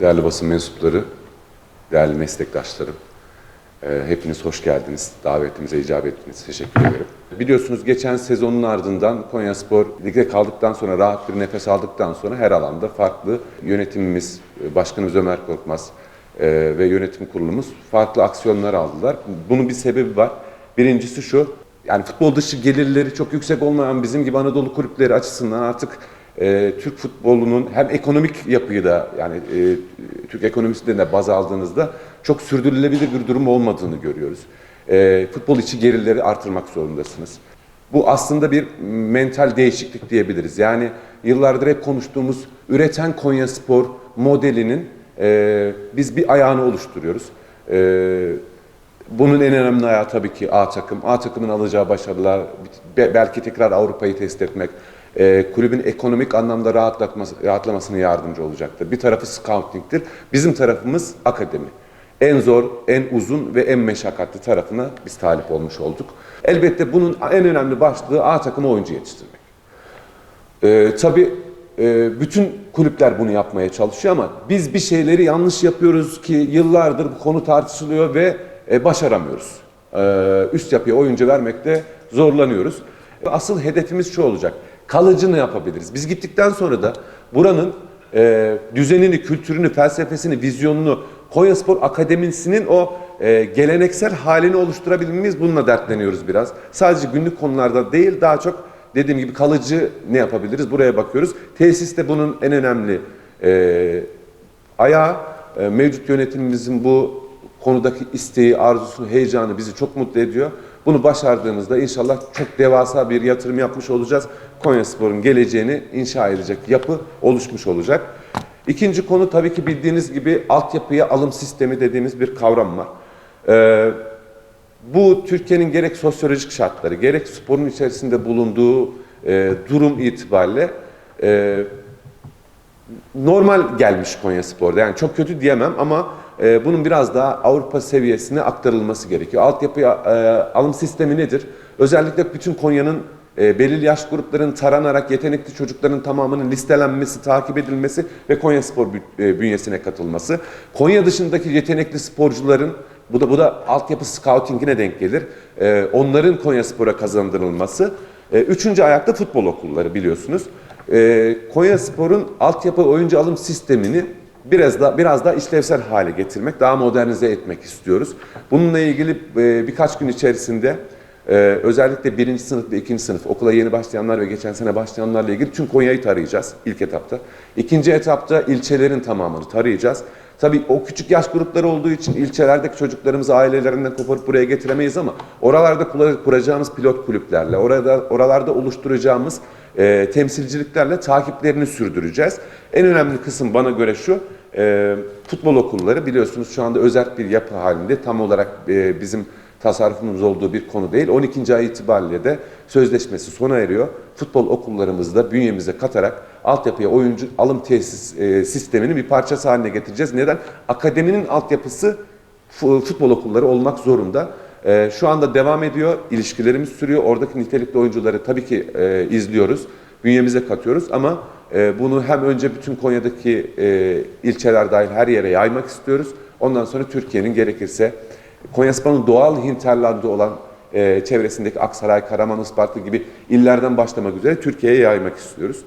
Değerli basın mensupları, değerli meslektaşlarım, e, hepiniz hoş geldiniz. Davetimize icabet ettiniz. Teşekkür ederim. Biliyorsunuz geçen sezonun ardından Konyaspor ligde kaldıktan sonra rahat bir nefes aldıktan sonra her alanda farklı yönetimimiz, e, Başkanımız Ömer Korkmaz e, ve yönetim kurulumuz farklı aksiyonlar aldılar. Bunun bir sebebi var. Birincisi şu, yani futbol dışı gelirleri çok yüksek olmayan bizim gibi Anadolu kulüpleri açısından artık e, Türk futbolunun hem ekonomik yapıyı da yani e, Türk ekonomisinde de baz aldığınızda çok sürdürülebilir bir durum olmadığını görüyoruz. E, futbol içi gelirleri artırmak zorundasınız. Bu aslında bir mental değişiklik diyebiliriz. Yani yıllardır hep konuştuğumuz üreten Konya Spor modelinin e, biz bir ayağını oluşturuyoruz. E, bunun en önemli ayağı tabii ki A takım. A takımın alacağı başarılar, be- belki tekrar Avrupa'yı test etmek, e, kulübün ekonomik anlamda rahatlatması, rahatlamasına yardımcı olacaktır. Bir tarafı scouting'tir, bizim tarafımız akademi. En zor, en uzun ve en meşakkatli tarafına biz talip olmuş olduk. Elbette bunun en önemli başlığı A takımı oyuncu yetiştirmek. Ee, tabii e, bütün kulüpler bunu yapmaya çalışıyor ama biz bir şeyleri yanlış yapıyoruz ki yıllardır bu konu tartışılıyor ve e, başaramıyoruz. Ee, üst yapıya oyuncu vermekte zorlanıyoruz. Asıl hedefimiz şu olacak. Kalıcı ne yapabiliriz? Biz gittikten sonra da buranın e, düzenini, kültürünü, felsefesini, vizyonunu, Konyaspor Akademisi'nin o e, geleneksel halini oluşturabilmemiz bununla dertleniyoruz biraz. Sadece günlük konularda değil daha çok dediğim gibi kalıcı ne yapabiliriz buraya bakıyoruz. Tesiste bunun en önemli e, ayağı e, mevcut yönetimimizin bu konudaki isteği, arzusu, heyecanı bizi çok mutlu ediyor. Bunu başardığımızda inşallah çok devasa bir yatırım yapmış olacağız. Konyaspor'un geleceğini inşa edecek yapı oluşmuş olacak. İkinci konu tabii ki bildiğiniz gibi altyapıya alım sistemi dediğimiz bir kavram var. Ee, bu Türkiye'nin gerek sosyolojik şartları, gerek sporun içerisinde bulunduğu e, durum itibariyle e, normal gelmiş Konya Spor'da. Yani çok kötü diyemem ama e, bunun biraz daha Avrupa seviyesine aktarılması gerekiyor. Altyapı e, alım sistemi nedir? Özellikle bütün Konya'nın e, belirli yaş gruplarının taranarak yetenekli çocukların tamamının listelenmesi, takip edilmesi ve Konya Spor e, bünyesine katılması. Konya dışındaki yetenekli sporcuların bu da bu da altyapı scoutingine denk gelir. E, onların Konya Spor'a kazandırılması. E, üçüncü ayakta futbol okulları biliyorsunuz. E, Konya Spor'un altyapı oyuncu alım sistemini biraz da biraz daha işlevsel hale getirmek, daha modernize etmek istiyoruz. Bununla ilgili e, birkaç gün içerisinde e, özellikle birinci sınıf ve ikinci sınıf okula yeni başlayanlar ve geçen sene başlayanlarla ilgili tüm Konya'yı tarayacağız ilk etapta. İkinci etapta ilçelerin tamamını tarayacağız. Tabii o küçük yaş grupları olduğu için ilçelerdeki çocuklarımızı ailelerinden koparıp buraya getiremeyiz ama oralarda kuracağımız pilot kulüplerle, orada oralarda oluşturacağımız e, temsilciliklerle takiplerini sürdüreceğiz. En önemli kısım bana göre şu, e, futbol okulları biliyorsunuz şu anda özel bir yapı halinde tam olarak e, bizim tasarrufumuz olduğu bir konu değil. 12. ay itibariyle de sözleşmesi sona eriyor. Futbol okullarımızda bünyemize katarak altyapıya oyuncu alım tesis e, sisteminin bir parçası haline getireceğiz. Neden? Akademinin altyapısı fu- futbol okulları olmak zorunda. E, şu anda devam ediyor, ilişkilerimiz sürüyor. Oradaki nitelikli oyuncuları tabii ki e, izliyoruz, bünyemize katıyoruz ama e, bunu hem önce bütün Konya'daki e, ilçeler dahil her yere yaymak istiyoruz. Ondan sonra Türkiye'nin gerekirse Konyaspor'un doğal hinterlandı olan e, çevresindeki Aksaray, Karaman, Isparta gibi illerden başlamak üzere Türkiye'ye yaymak istiyoruz.